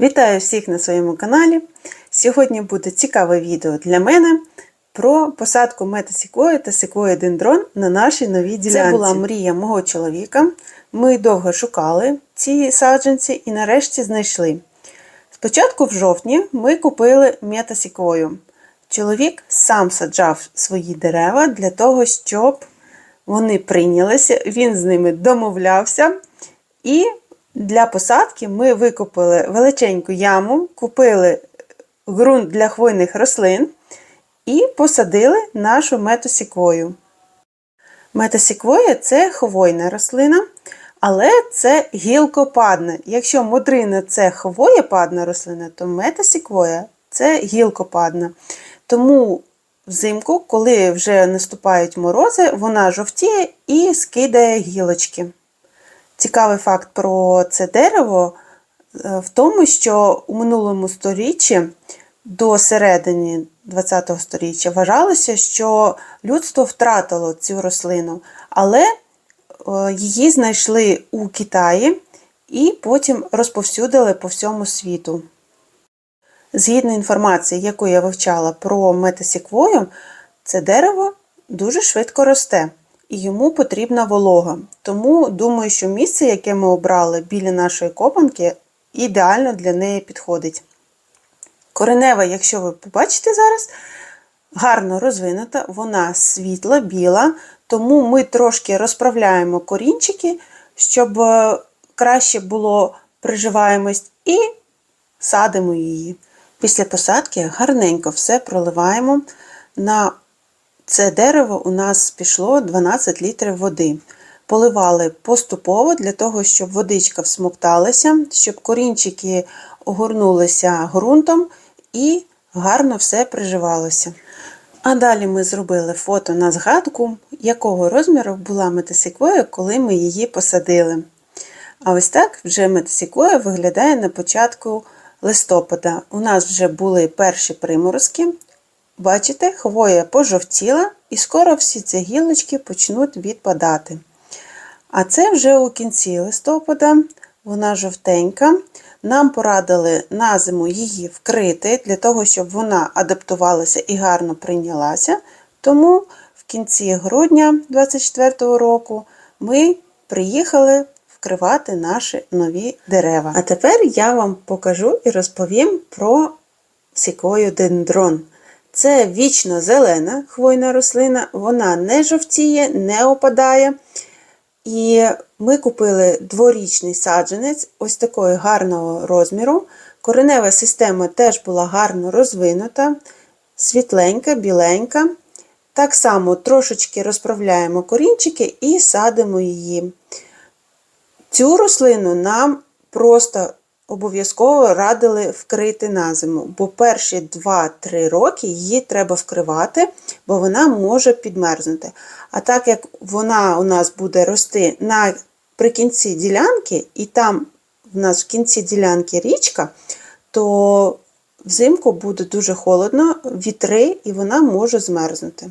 Вітаю всіх на своєму каналі. Сьогодні буде цікаве відео для мене про посадку метасікої та секої дендрон на нашій новій ділянці. Це була мрія мого чоловіка. Ми довго шукали ці саджанці і нарешті знайшли. Спочатку в жовтні ми купили метасікою. Чоловік сам саджав свої дерева для того, щоб вони прийнялися, він з ними домовлявся. І для посадки ми викопали величеньку яму, купили ґрунт для хвойних рослин і посадили нашу метосіквою. Метосіквоя це хвойна рослина, але це гілкопадна. Якщо модрина це хвоєпадна рослина, то метасіквоя це гілкопадна. Тому взимку, коли вже наступають морози, вона жовтіє і скидає гілочки. Цікавий факт про це дерево е, в тому, що у минулому сторіччі до середини ХХ століття вважалося, що людство втратило цю рослину, але е, її знайшли у Китаї і потім розповсюдили по всьому світу. Згідно інформації, яку я вивчала про метасіквою, це дерево дуже швидко росте і йому потрібна волога. Тому думаю, що місце, яке ми обрали біля нашої копанки, ідеально для неї підходить. Коренева, якщо ви побачите зараз, гарно розвинута, вона світла, біла, тому ми трошки розправляємо корінчики, щоб е, краще було приживаємось, і садимо її. Після посадки гарненько все проливаємо на це дерево у нас пішло 12 літрів води. Поливали поступово для того, щоб водичка всмокталася, щоб корінчики огорнулися ґрунтом і гарно все приживалося. А далі ми зробили фото на згадку, якого розміру була метасіквоя, коли ми її посадили. А ось так вже метасіквоя виглядає на початку листопада. У нас вже були перші приморозки, Бачите, хвоя пожовтіла, і скоро всі ці гілочки почнуть відпадати. А це вже у кінці листопада, вона жовтенька. Нам порадили на зиму її вкрити, для того, щоб вона адаптувалася і гарно прийнялася. Тому в кінці грудня 2024 року ми приїхали вкривати наші нові дерева. А тепер я вам покажу і розповім про сікою дендрон. Це вічно зелена хвойна рослина, вона не жовтіє, не опадає. І ми купили дворічний саджанець ось такого гарного розміру. Коренева система теж була гарно розвинута, світленька, біленька. Так само трошечки розправляємо корінчики і садимо її. Цю рослину нам просто обов'язково радили вкрити на зиму, бо перші 2-3 роки її треба вкривати, бо вона може підмерзнути. А так як вона у нас буде рости наприкінці ділянки, і там в нас в кінці ділянки річка, то взимку буде дуже холодно, вітри, і вона може змерзнути.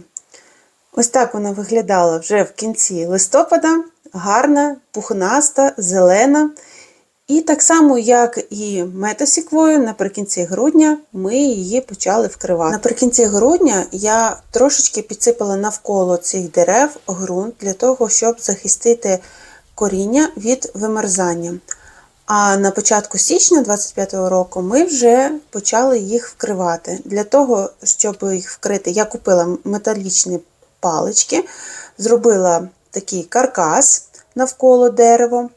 Ось так вона виглядала вже в кінці листопада, гарна, пухнаста, зелена. І так само, як і метасіквою, наприкінці грудня ми її почали вкривати. Наприкінці грудня я трошечки підсипала навколо цих дерев ґрунт для того, щоб захистити коріння від вимерзання. А на початку січня 25-го року ми вже почали їх вкривати. Для того, щоб їх вкрити, я купила металічні палички, зробила такий каркас навколо дерева,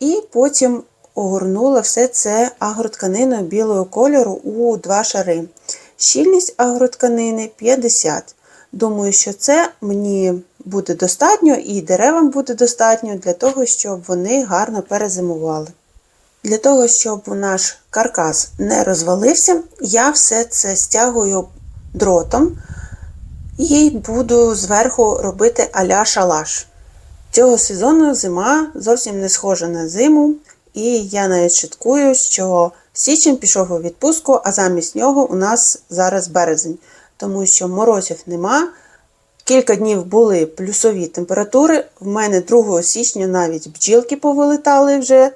і потім огорнула все це агротканиною білого кольору у два шари. Щільність агротканини 50. Думаю, що це мені буде достатньо і деревам буде достатньо для того, щоб вони гарно перезимували. Для того, щоб наш каркас не розвалився, я все це стягую дротом і буду зверху робити аля шалаш. Цього сезону зима зовсім не схожа на зиму. І я навіть шуткую, що січень пішов у відпустку, а замість нього у нас зараз березень, тому що морозів нема. Кілька днів були плюсові температури. В мене 2 січня навіть бджілки повилетали вже.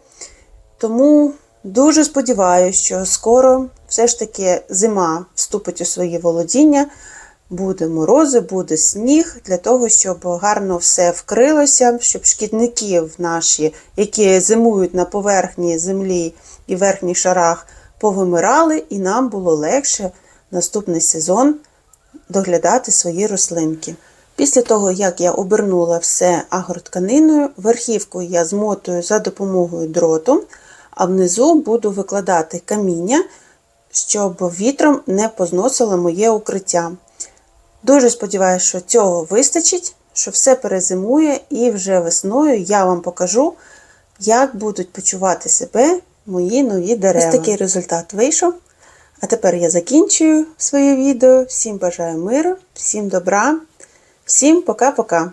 Тому Дуже сподіваюся, що скоро все ж таки зима вступить у свої володіння. Буде морози, буде сніг для того, щоб гарно все вкрилося, щоб шкідників наші, які зимують на поверхні землі і верхніх шарах, повимирали, і нам було легше наступний сезон доглядати свої рослинки. Після того, як я обернула все агротканиною, верхівку я змотую за допомогою дроту, а внизу буду викладати каміння, щоб вітром не позносило моє укриття. Дуже сподіваюся, що цього вистачить, що все перезимує, і вже весною я вам покажу, як будуть почувати себе мої нові дерева. Ось такий результат вийшов. А тепер я закінчую своє відео. Всім бажаю миру, всім добра, всім пока-пока.